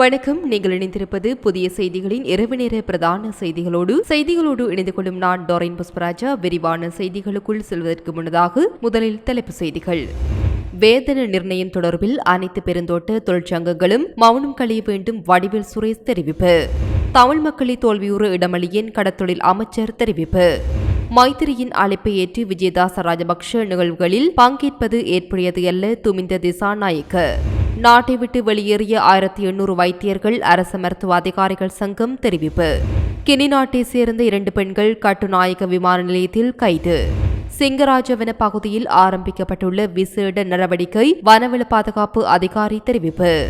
வணக்கம். நீங்கள் இணைந்திருப்பது புதிய செய்திகளின் இரவு நேர பிரதான செய்திகளோடு செய்திகளோடு இணைந்து கொள்ளும் நான் டோரின் புஷ்பராஜா. விரிவான செய்திகளுக்குள் செல்வதற்கு முன்னதாக முதலில் தலைப்புச் செய்திகள். வேதன நிர்ணயம் தொடர்பில் அனைத்து பெருந்தோட்ட தொழிற்சங்கங்களும் மௌனம் கழிய வேண்டும் வடிவேல் சுரேஷ் தெரிவிப்பு. தமிழ் மக்களை தோல்வியுற இடமளியின் கடத்தொழில் அமைச்சர் தெரிவிப்பு. மைத்திரியின் அழைப்பை ஏற்று விஜயதாச ராஜபக்ஷ நிகழ்வுகளில் பங்கேற்பது ஏற்புடையது அல்ல துமிந்த திசாநாயக்க. நாட்டை விட்டு வெளியேறிய ஆயிரத்தி எண்ணூறு வைத்தியர்கள் அரசு மருத்துவ அதிகாரிகள் சங்கம் தெரிவிப்பு. கினி நாட்டை சேர்ந்த இரண்டு பெண்கள் கட்டுநாயக விமான நிலையத்தில் கைது. சிங்கராஜவன பகுதியில் ஆரம்பிக்கப்பட்டுள்ள விசேட நடவடிக்கை வனவள பாதுகாப்பு அதிகாரி தெரிவிப்பு.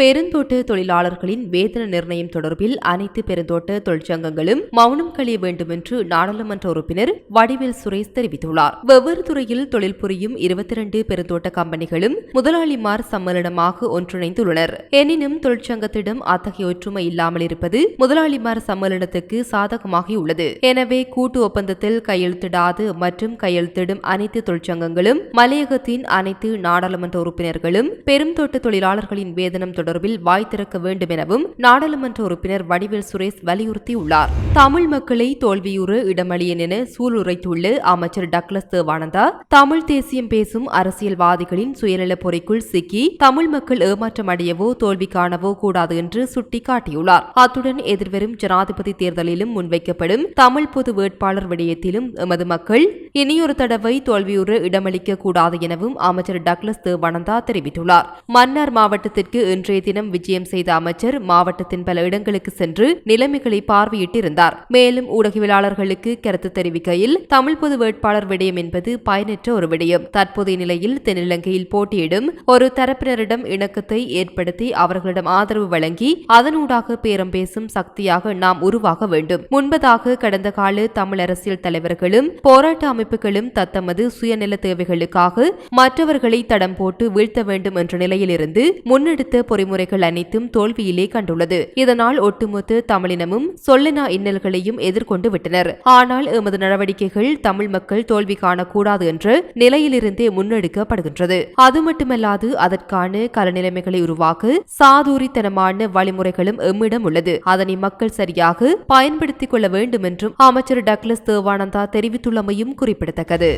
பெருந்தோட்ட தொழிலாளர்களின் வேதன நிர்ணயம் தொடர்பில் அனைத்து பெருந்தோட்ட தொழிற்சங்கங்களும் மௌனம் கழிய வேண்டும் என்று நாடாளுமன்ற உறுப்பினர் வடிவேல் சுரேஷ் தெரிவித்துள்ளார். வெவ்வேறு துறையில் தொழில் புரியும் இருபத்தி இரண்டு பெருந்தோட்ட கம்பெனிகளும் முதலாளிமார் சம்மேளனமாக ஒன்றிணைந்துள்ளனர். எனினும் தொழிற்சங்கத்திடம் அத்தகைய ஒற்றுமை இல்லாமல் இருப்பது முதலாளிமார் சம்மேளனத்துக்கு சாதகமாகியுள்ளது. எனவே கூட்டு ஒப்பந்தத்தில் கையெழுத்திடாது மற்றும் கையெழுத்திடும் அனைத்து தொழிற்சங்கங்களும் மலையகத்தின் அனைத்து நாடாளுமன்ற உறுப்பினர்களும் பெருந்தோட்ட தொழிலாளர்களின் வேதனம் தொடர்பில் வாய் திறக்க வேண்டும் எனவும் நாடாளுமன்ற உறுப்பினர் வடிவேல் சுரேஷ் வலியுறுத்தியுள்ளார். தமிழ் மக்களை தோல்வியுறு இடமளியன் என சூளுரைத்துள்ள அமைச்சர் டக்ளஸ் தேவானந்தா தமிழ் தேசியம் பேசும் அரசியல்வாதிகளின் சுயநல பொறைக்குள் சிக்கி தமிழ் மக்கள் ஏமாற்றம் அடையவோ தோல்வி காணவோ கூடாது என்று சுட்டிக்காட்டியுள்ளார். அத்துடன் எதிர்வரும் ஜனாதிபதி தேர்தலிலும் முன்வைக்கப்படும் தமிழ் பொது வேட்பாளர் விடயத்திலும் எமது மக்கள் இனியொரு தடவை தோல்வியுற இடமளிக்க கூடாது எனவும் அமைச்சர் டக்ளஸ் தேவானந்தா தெரிவித்துள்ளார். மன்னார் மாவட்டத்திற்கு இன்றைய தினம் விஜயம் செய்த அமைச்சர் மாவட்டத்தின் பல இடங்களுக்கு சென்று நிலைமைகளை பார்வையிட்டிருந்தார். மேலும் ஊடகவியலாளர்களுக்கு கருத்து தெரிவிக்கையில் தமிழ் பொது வேட்பாளர் விடயம் என்பது பயனற்ற ஒரு விடயம். தற்போதைய நிலையில் தென்னிலங்கையில் போட்டியிடும் ஒரு தரப்பினரிடம் இணக்கத்தை ஏற்படுத்தி அவர்களிடம் ஆதரவு வழங்கி அதனூடாக பேரம் பேசும் சக்தியாக நாம் உருவாக வேண்டும். முன்பதாக கடந்த கால தமிழ் அரசியல் தலைவர்களும் போராட்ட அமைப்புகளும் தத்தமது சுயநல தேவைகளுக்காக மற்றவர்களை தடம் போட்டு வீழ்த்த வேண்டும் என்ற நிலையிலிருந்து முன்னெடுத்த பொறிமுறைகள் அனைத்தும் தோல்வியிலே கண்டுள்ளது. இதனால் ஒட்டுமொத்த தமிழினமும் சொல்லனா இன்னல்களையும் எதிர்கொண்டு விட்டனர். ஆனால் எமது நடவடிக்கைகள் தமிழ் மக்கள் தோல்வி காணக்கூடாது என்ற நிலையிலிருந்தே முன்னெடுக்கப்படுகின்றது. அது மட்டுமல்லாது அதற்கான கலநிலைமைகளை உருவாக்க சாதுரித்தனமான வழிமுறைகளும் எம்மிடம் உள்ளது. அதனை மக்கள் சரியாக பயன்படுத்திக் கொள்ள வேண்டும் என்றும் அமைச்சர் டக்ளஸ் தேவானந்தா தெரிவித்துள்ளமையும் குறிப்பிடத்தக்கது.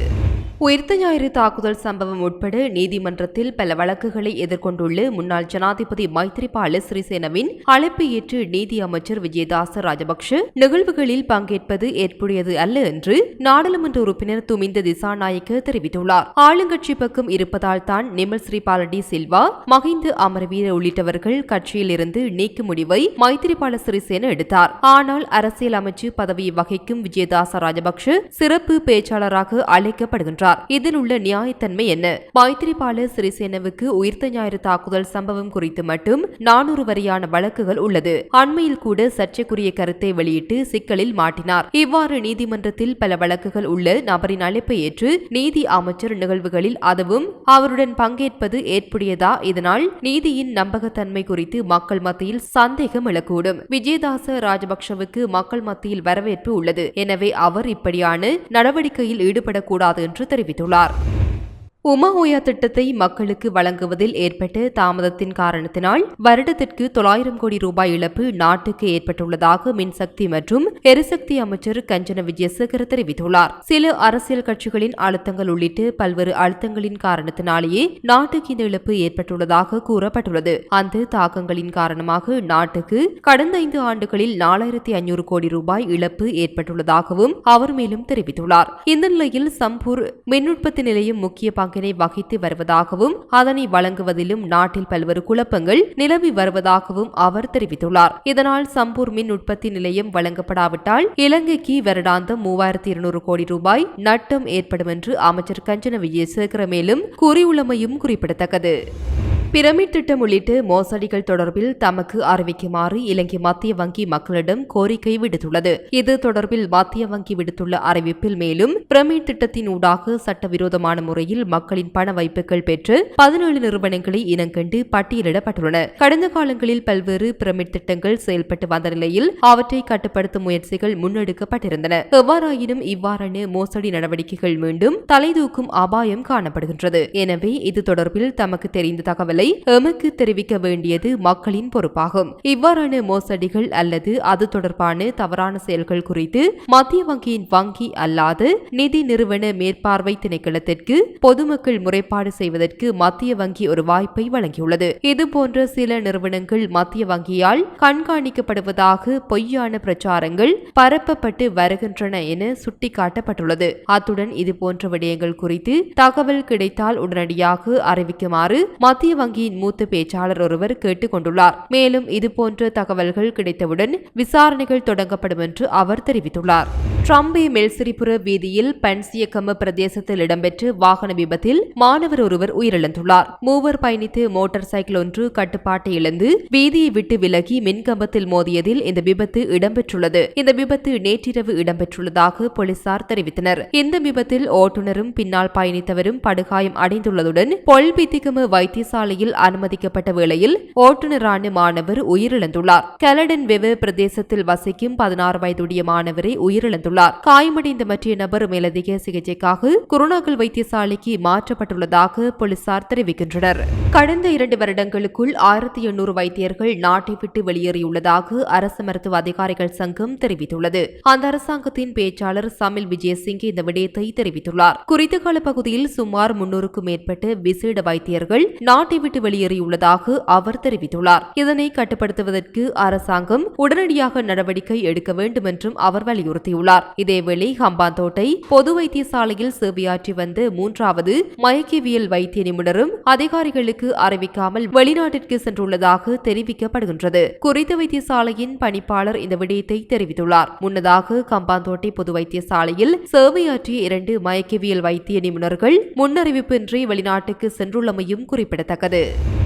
உயிர்த்த ஞாயிறு தாக்குதல் சம்பவம் உட்பட நீதிமன்றத்தில் பல வழக்குகளை எதிர்கொண்டுள்ள முன்னாள் ஜனாதிபதி மைத்ரிபால சிறிசேனவின் அழைப்பு ஏற்று நீதி அமைச்சர் விஜயதாச ராஜபக்ஷ நிகழ்வுகளில் பங்கேற்பது ஏற்புடையது அல்ல என்று நாடாளுமன்ற உறுப்பினர் துமிந்த திசாநாயக்க தெரிவித்துள்ளார். ஆளுங்கட்சி பக்கம் இருப்பதால் தான் நிமல் ஸ்ரீபாலடி சில்வா மகிந்த அமரவீர உள்ளிட்டவர்கள் கட்சியில் இருந்து நீக்கும் முடிவை மைத்திரிபால சிறிசேன எடுத்தார். ஆனால் அரசியல் அமைச்சு பதவியை வகிக்கும் விஜயதாச ராஜபக்ஷ சிறப்பு பேச்சாளராக அழைக்கப்படுகின்றார். என்றார் இதில் உள்ள நியாயத்தன்மை என்ன? மைத்திரிபால சிறிசேனவுக்கு உயிர்த்த ஞாயிறு தாக்குதல் சம்பவம் குறித்து மட்டும் நானூறு வரையான வழக்குகள் உள்ளது. அண்மையில் கூட சர்ச்சைக்குரிய கருத்தை வெளியிட்டு சிக்கலில் மாட்டினார். இவ்வாறு நீதிமன்றத்தில் பல வழக்குகள் உள்ள நபரின் அழைப்பை ஏற்று நீதி அமைச்சர் நிகழ்வுகளில் அதுவும் அவருடன் பங்கேற்பது ஏற்புடையதா? இதனால் நீதியின் நம்பகத்தன்மை குறித்து மக்கள் மத்தியில் சந்தேகம் எழக்கூடும். விஜயதாச ராஜபக்சவுக்கு மக்கள் மத்தியில் வரவேற்பு உள்ளது. எனவே அவர் இப்படியான நடவடிக்கையில் ஈடுபடக்கூடாது என்று தெரிவித்துள்ளார். உமா ஓயா திட்டத்தை மக்களுக்கு வழங்குவதில் ஏற்பட்ட தாமதத்தின் காரணத்தினால் வருடத்திற்கு தொள்ளாயிரம் கோடி ரூபாய் இழப்பு நாட்டுக்கு ஏற்பட்டுள்ளதாக மின்சக்தி மற்றும் எரிசக்தி அமைச்சர் கஞ்சன விஜயசேகர் தெரிவித்துள்ளார். சில அரசியல் கட்சிகளின் அழுத்தங்கள் உள்ளிட்டு பல்வேறு அழுத்தங்களின் காரணத்தினாலேயே நாட்டுக்கு இந்த இழப்பு ஏற்பட்டுள்ளதாக கூறப்பட்டுள்ளது. அந்த தாக்கங்களின் காரணமாக நாட்டுக்கு கடந்த ஐந்து ஆண்டுகளில் நாலாயிரத்தி ஐநூறு கோடி ரூபாய் இழப்பு ஏற்பட்டுள்ளதாகவும் அவர் மேலும் தெரிவித்துள்ளார். இந்த நிலையில் சம்பூர் மின் உற்பத்தி நிலையம் முக்கிய பங்கு பங்கினை வகித்து வருவதாகவும் அதனை வழங்குவதிலும் நாட்டில் பல்வேறு குழப்பங்கள் நிலவி வருவதாகவும் அவர் தெரிவித்துள்ளார். இதனால் சம்பூர் மின் உற்பத்தி நிலையம் வழங்கப்படாவிட்டால் இலங்கைக்கு வருடாந்தம் மூவாயிரத்தி இருநூறு கோடி ரூபாய் நட்டம் ஏற்படும் என்று அமைச்சர் கஞ்சன விஜயசேகர மேலும் கூறியுள்ளமையும் குறிப்பிடத்தக்கது. பிரமிட் திட்டம் உள்ளிட்ட மோசடிகள் தொடர்பில் தமக்கு அறிவிக்குமாறு இலங்கை மத்திய வங்கி மக்களிடம் கோரிக்கை விடுத்துள்ளது. இது தொடர்பில் மத்திய வங்கி விடுத்துள்ள அறிவிப்பில் மேலும் பிரமிட் திட்டத்தின் ஊடாக சட்டவிரோதமான முறையில் மக்களின் பண வைப்புகள் பெற்று பதினேழு நிறுவனங்களை இனங்கண்டு பட்டியலிடப்பட்டுள்ளன. கடந்த காலங்களில் பல்வேறு பிரமிட் திட்டங்கள் செயல்பட்டு வந்த நிலையில் அவற்றை கட்டுப்படுத்தும் முயற்சிகள் முன்னெடுக்கப்பட்டிருந்தன. எவ்வாறாயினும் இவ்வாறான மோசடி நடவடிக்கைகள் மீண்டும் தலைதூக்கும் அபாயம் காணப்படுகின்றது. எனவே இது தொடர்பில் தமக்கு தெரிந்த தகவலை எமக்கு தெரிவிக்க வேண்டியது மக்களின் பொறுப்பாகும். இவ்வாறான மோசடிகள் அல்லது அது தொடர்பான தவறான செயல்கள் குறித்து மத்திய வங்கியின் வங்கி அல்லாத நிதி நிறுவன மேற்பார்வை திணைக்களத்திற்கு பொதுமக்கள் முறைப்பாடு செய்வதற்கு மத்திய வங்கி ஒரு வாய்ப்பை வழங்கியுள்ளது. இதுபோன்ற சில நிறுவனங்கள் மத்திய வங்கியால் கண்காணிக்கப்படுவதாக பொய்யான பிரச்சாரங்கள் பரப்பப்பட்டு வருகின்றன என சுட்டிக்காட்டப்பட்டுள்ளது. அத்துடன் இதுபோன்ற விடயங்கள் குறித்து தகவல் கிடைத்தால் உடனடியாக அறிவிக்குமாறு மத்திய வங்கி வங்கியின் மூத்த பேச்சாளர் ஒருவர் கேட்டுக் கொண்டுள்ளார் மேலும் இதுபோன்ற தகவல்கள் கிடைத்தவுடன் விசாரணைகள் தொடங்கப்படும் என்று அவர் தெரிவித்துள்ளார். ட்ரம்பே மெல்சிரிபுர வீதியில் பன்சியக்கம பிரதேசத்தில் இடம்பெற்ற வாகன விபத்தில் மாணவர் ஒருவர் உயிரிழந்துள்ளார். மூவர் பயணித்து மோட்டார் சைக்கிள் ஒன்று கட்டுப்பாட்டை இழந்து வீதியை விட்டு விலகி மின்கம்பத்தில் மோதியதில் இந்த விபத்து இடம்பெற்றுள்ளது. இந்த விபத்து நேற்றிரவு இடம்பெற்றுள்ளதாக போலீசார் தெரிவித்தனர். இந்த விபத்தில் ஓட்டுநரும் பின்னால் பயணித்தவரும் படுகாயம் அடைந்துள்ளதுடன் பொல்பித்திகம வைத்தியசாலையில் அனுமதிக்கப்பட்ட வேளையில் ஓட்டுநரான மாணவர் உயிரிழந்துள்ளார். கலடன் வெவ பிரதேசத்தில் வசிக்கும் பதினாறு வயதுடைய மாணவரை உயிரிழந்துள்ளார். காயமடைந்த மற்ற நபர் மேலதிக சிகிச்சைக்காக குருநாகல் வைத்தியசாலைக்கு மாற்றப்பட்டுள்ளதாக போலீசார் தெரிவிக்கின்றனர். கடந்த இரண்டு வருடங்களுக்குள் ஆயிரத்தி எண்ணூறு வைத்தியர்கள் நாட்டை விட்டு வெளியேறியுள்ளதாக அரசு மருத்துவ அதிகாரிகள் சங்கம் தெரிவித்துள்ளது. அந்த அரசாங்கத்தின் பேச்சாளர் சமில் விஜயசிங் இந்த விடயத்தை தெரிவித்துள்ளார். குறித்த கால பகுதியில் சுமார் முன்னூறுக்கும் மேற்பட்ட விசேட வைத்தியர்கள் நாட்டை விட்டு வெளியேறியுள்ளதாக அவர் தெரிவித்துள்ளார். இதனை கட்டுப்படுத்துவதற்கு அரசாங்கம் உடனடியாக நடவடிக்கை எடுக்க வேண்டும் என்றும் அவர் வலியுறுத்தியுள்ளார். இதேவேளை ஹம்பாந்தோட்டை பொது வைத்தியசாலையில் சேவையாற்றி வந்த மூன்றாவது மயக்கவியல் வைத்திய நிபுணரும் அதிகாரிகளுக்கு அறிவிக்காமல் வெளிநாட்டிற்கு சென்றுள்ளதாக தெரிவிக்கப்படுகின்றது. குறித்த வைத்தியசாலையின் பணிப்பாளர் இந்த விடயத்தை தெரிவித்துள்ளார். முன்னதாக கம்பாந்தோட்டை பொது வைத்தியசாலையில் சேவையாற்றிய இரண்டு மயக்கவியல் வைத்திய நிபுணர்கள் முன்னறிவிப்பின்றி வெளிநாட்டுக்கு சென்றுள்ளமையும் குறிப்பிடத்தக்கது.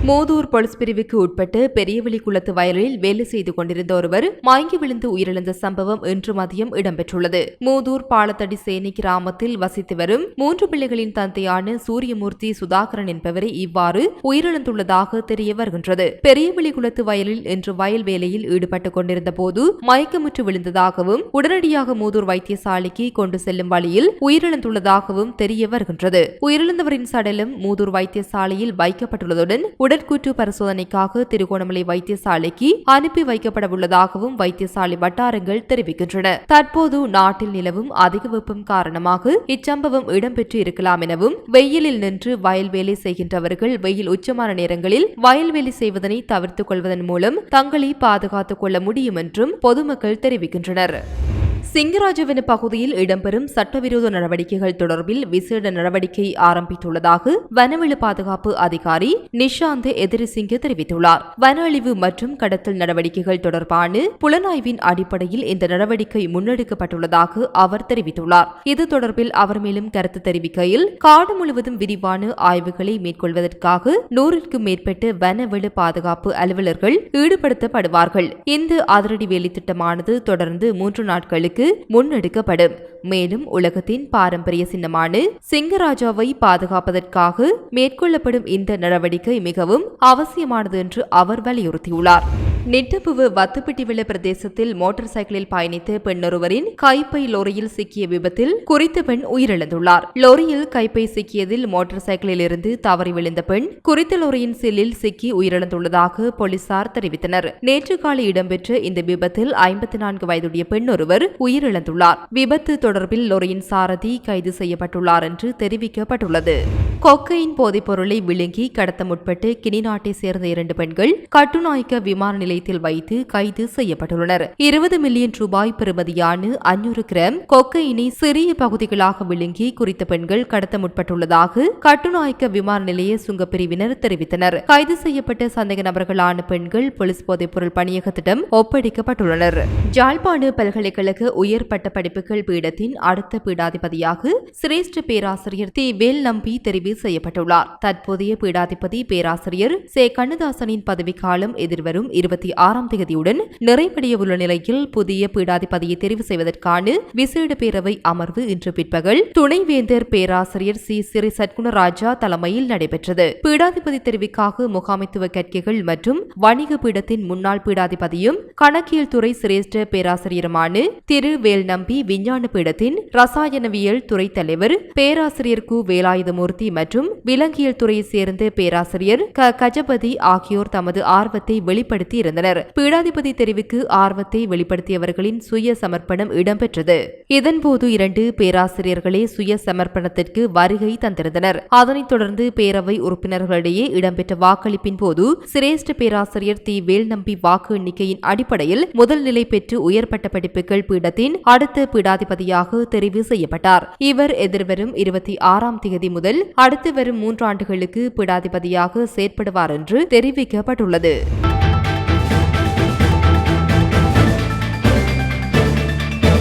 மோதூர் பொலிஸ் பிரிவுக்கு உட்பட்டு பெரியவெளி குளத்து வயலில் வேலை செய்து கொண்டிருந்த ஒருவர் மயங்கி விழுந்து உயிரிழந்த சம்பவம் இன்று மதியம் இடம்பெற்றுள்ளது. மூதூர் பாலத்தடி சேனி கிராமத்தில் வசித்து வரும் மூன்று பிள்ளைகளின் தந்தையான சூரியமூர்த்தி சுதாகரன் என்பவரை இவ்வாறு உயிரிழந்துள்ளதாக தெரிய வருகின்றது. பெரியவெளி குளத்து வயலில் இன்று வயல் வேலையில் ஈடுபட்டுக் கொண்டிருந்த போது மயக்கமுற்று விழுந்ததாகவும் உடனடியாக மூதூர் வைத்தியசாலைக்கு கொண்டு செல்லும் வழியில் உயிரிழந்துள்ளதாகவும் தெரிய வருகின்றது. உயிரிழந்தவரின் சடலம் மூதூர் வைத்தியசாலையில் வைக்கப்பட்டுள்ளதுடன் உடற்கூற்று பரிசோதனைக்காக திருகோணமலை வைத்தியசாலைக்கு அனுப்பி வைக்கப்பட உள்ளதாகவும் வைத்தியசாலை வட்டாரங்கள் தெரிவிக்கின்றன. தற்போது நாட்டில் நிலவும் அதிக வெப்பம் காரணமாக இச்சம்பவம் இடம்பெற்று இருக்கலாம் எனவும் வெயிலில் நின்று வயல் வேலை செய்கின்றவர்கள் வெயில் உச்சமான நேரங்களில் வயல்வெளி செய்வதனை தவிர்த்துக் கொள்வதன் மூலம் தங்களை பாதுகாத்துக் கொள்ள முடியும் என்றும் பொதுமக்கள் தெரிவிக்கின்றனர். சிங்கராஜவன பகுதியில் இடம்பெறும் சட்டவிரோத நடவடிக்கைகள் தொடர்பில் விசேட நடவடிக்கை ஆரம்பித்துள்ளதாக வனவள பாதுகாப்பு அதிகாரி நிஷாந்த் எதிரிசிங்க தெரிவித்துள்ளார். வன அழிவு மற்றும் கடத்தல் நடவடிக்கைகள் தொடர்பான புலனாய்வின் அடிப்படையில் இந்த நடவடிக்கை முன்னெடுக்கப்பட்டுள்ளதாக அவர் தெரிவித்துள்ளார். இது தொடர்பில் அவர் மேலும் கருத்து தெரிவிக்கையில் காடு முழுவதும் விரிவான ஆய்வுகளை மேற்கொள்வதற்காக நூறிற்கும் மேற்பட்ட வனவள பாதுகாப்பு அலுவலர்கள் ஈடுபடுத்தப்படுவார்கள். இந்த அதிரடி வேலை திட்டமானது தொடர்ந்து மூன்று நாட்களுக்கு முன்னெடுக்கப்படும். மேலும் உலகத்தின் பாரம்பரிய சின்னமான சிங்கராஜாவை பாதுகாப்பதற்காக மேற்கொள்ளப்படும் இந்த நடவடிக்கை மிகவும் அவசியமானது என்று அவர் வலியுறுத்தியுள்ளார். நெட்டப்புவு வத்துப்பட்டிவிள பிரதேசத்தில் மோட்டார் சைக்கிளில் பயணித்த பெண்ணொருவரின் கைப்பை லோரியில் சிக்கிய விபத்தில் குறித்த பெண் உயிரிழந்துள்ளார். லோரியில் கைப்பை சிக்கியதில் மோட்டார் சைக்கிளில் இருந்து தவறி விழுந்த பெண் குறித்த லோரியின் சில்லில் சிக்கி உயிரிழந்துள்ளதாக போலீசார் தெரிவித்தனர். நேற்று காலை இடம்பெற்ற இந்த விபத்தில் ஐம்பத்தி நான்கு வயதுடைய பெண் ஒருவர் உயிரிழந்துள்ளார். விபத்து தொடர்பில் லோரியின் சாரதி கைது செய்யப்பட்டுள்ளார் என்று தெரிவிக்கப்பட்டுள்ளது. கொக்கையின் போதைப் பொருளை விழுங்கி கடத்த முற்பட்டு கினிநாட்டை சேர்ந்த இரண்டு பெண்கள் கட்டுநாயக்க விமான நிலையம் நிலையத்தில் வைத்து கைது செய்யப்பட்டுள்ளனர். இருபது மில்லியன் ரூபாய் பெறுமதியான அஞ்சூறு கிராம் கொக்கையினை சிறிய பகுதிகளாக விழுங்கி குறித்த பெண்கள் கடத்த முற்பட்டுள்ளதாக கட்டுநாயக்க விமான நிலைய சுங்கப்பிரிவினர் தெரிவித்தனர். கைது செய்யப்பட்ட சந்தேக நபர்களான பெண்கள் போலீஸ் போதைப்பொருள் பணியகத்திடம் ஒப்படைக்கப்பட்டுள்ளனர். ஜாழ்ப்பாண பல்கலைக்கழக உயர் பட்ட படிப்புகள் பீடத்தின் அடுத்த பீடாதிபதியாக சிரேஷ்ட பேராசிரியர் தி. வேல் நம்பி தெரிவு செய்யப்பட்டுள்ளார். தற்போதைய பீடாதிபதி பேராசிரியர் சே. கண்ணதாசனின் பதவிக்காலம் எதிர்வரும் இருபத்தி ஆறாம் தேதியுடன் நிறைவடையவுள்ள நிலையில் புதிய பீடாதிபதியை தெரிவு செய்வதற்கான விசேட பேரவை அமர்வு இன்று பிற்பகல் துணைவேந்தர் பேராசிரியர் சி. சிறி சத்குணராஜா தலைமையில் நடைபெற்றது. பீடாதிபதி தெரிவிக்காக முகாமைத்துவ கற்கைகள் மற்றும் வணிக பீடத்தின் முன்னாள் பீடாதிபதியும் கணக்கியல் துறை சிரேஷ்ட பேராசிரியருமான திரு. வேல் நம்பி விஞ்ஞான பீடத்தின் ரசாயனவியல் துறை தலைவர் பேராசிரியர் கு. வேலாயுதமூர்த்தி மற்றும் விலங்கியல் துறையைச் சேர்ந்த பேராசிரியர் க. கஜபதி ஆகியோர் தமது ஆர்வத்தை வெளிப்படுத்தி இருந்தனர் பீடாதிபதி தெரிவுக்கு ஆர்வத்தை வெளிப்படுத்தியவர்களின் சுய சமர்ப்பணம் இடம்பெற்றது. இதன்போது இரண்டு பேராசிரியர்களே சுய சமர்ப்பணத்திற்கு வருகை தந்திருந்தனர். அதனைத் தொடர்ந்து பேரவை உறுப்பினர்களிடையே இடம்பெற்ற வாக்களிப்பின் போது சிரேஷ்ட பேராசிரியர் தி. வேல் நம்பி வாக்கு எண்ணிக்கையின் அடிப்படையில் முதல் நிலை பெற்று உயர்பட்ட படிப்புகள் பீடத்தின் அடுத்த பீடாதிபதியாக தெரிவு செய்யப்பட்டார். இவர் எதிர்வரும் இருபத்தி ஆறாம் தேதி முதல் அடுத்து வரும் மூன்றாண்டுகளுக்கு பீடாதிபதியாக செயற்படுவார் என்று தெரிவிக்கப்பட்டுள்ளது.